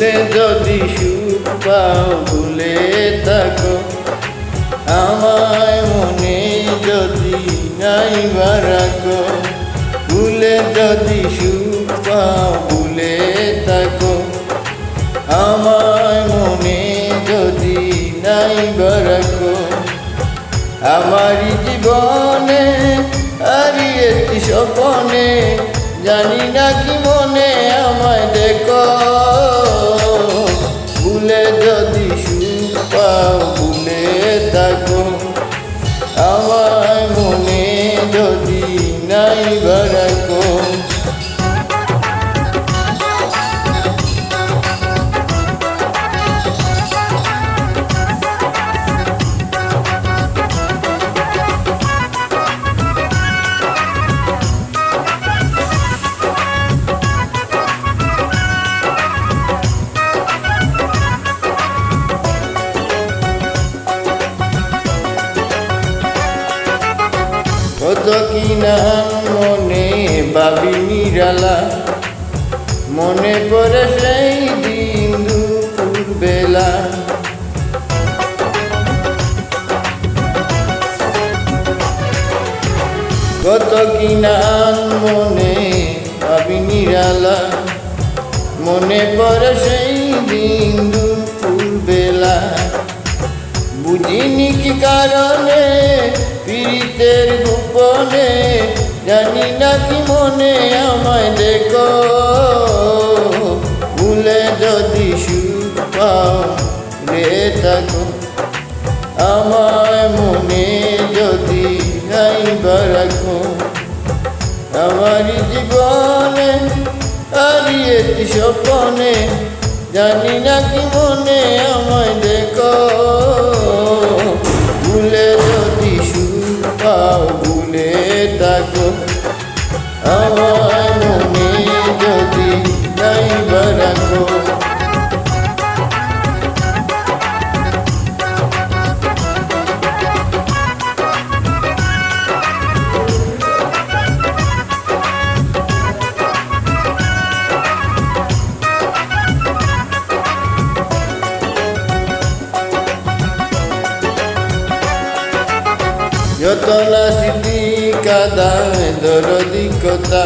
যদি সুখ পাও, ভুলে থাকো। আমায় মনে যদি নাই রাখো, ভুলে যদি সুখ পাও, ভুলে থাকো। আমায় মনে যদি নাই রাখো আমার জীবনে হারিয়েছি স্বপনে, জানি না কি মনে আমায় দেখো। পাও ভুলে থাকো আমায় কত কি নাম মনে বাবি নিরালা। মনে পড়ে সেই দিন বেলা কত কি নাম মনে বাবি নিরালা। মনে পড়ে সেই দিন বেলা বুঝিনি কি কারণে, পীড়িতের গোপনে, জানি না কি মনে আমায় দেখো। ভুলে যদি সুখ পাও থাকো। আমায় মনে যদি গাইবা রাখো। আমার জীবনে হারিয়েছি স্বপনে, জানি না কি মনে আমায় দেখো। আমায় না স্মৃতি কাদায় দরদি কথা,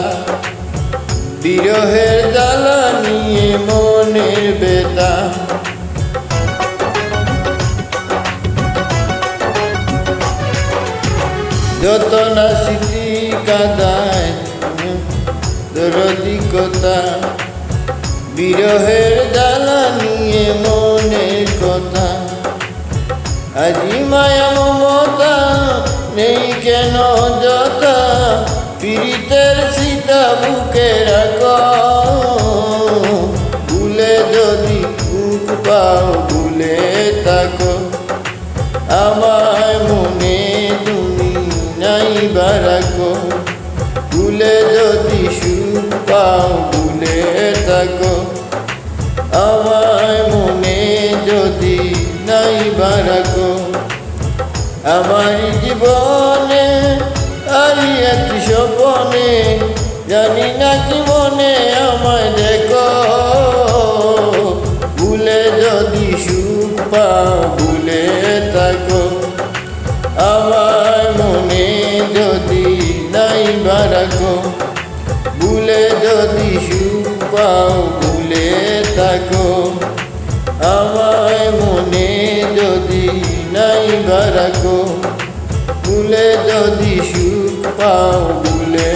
বিরহের জ্বালা নিয়ে মনের বেতা যত না স্মৃতি কাদায় দরদি কথা, বিরহের জ্বালা নিয়ে মনের কথা। আজি মায়া মমতা নেই কেন যতা পীড়িতের সীতা বুকে রাখ। ভুলে যদি বুক পাও, ভুলে থাকো। আমায় মনে তুমি নাই বারাকো ভুলে যদি সুখ পাও, ভুলে থাকো। আমার জীবনে হারিয়েছি স্বপনে, জানি না মনে আমায় দেখো। ভুলে যদি সুখ পাও ভুলে থাকো। আমায় মনে যদি নাই বারাকো ভুলে যদি সুখ পাও, ভুলে থাকো। আমায় মনে নাই বারাকো। ভুলে যদি সুখ পাও ভুলে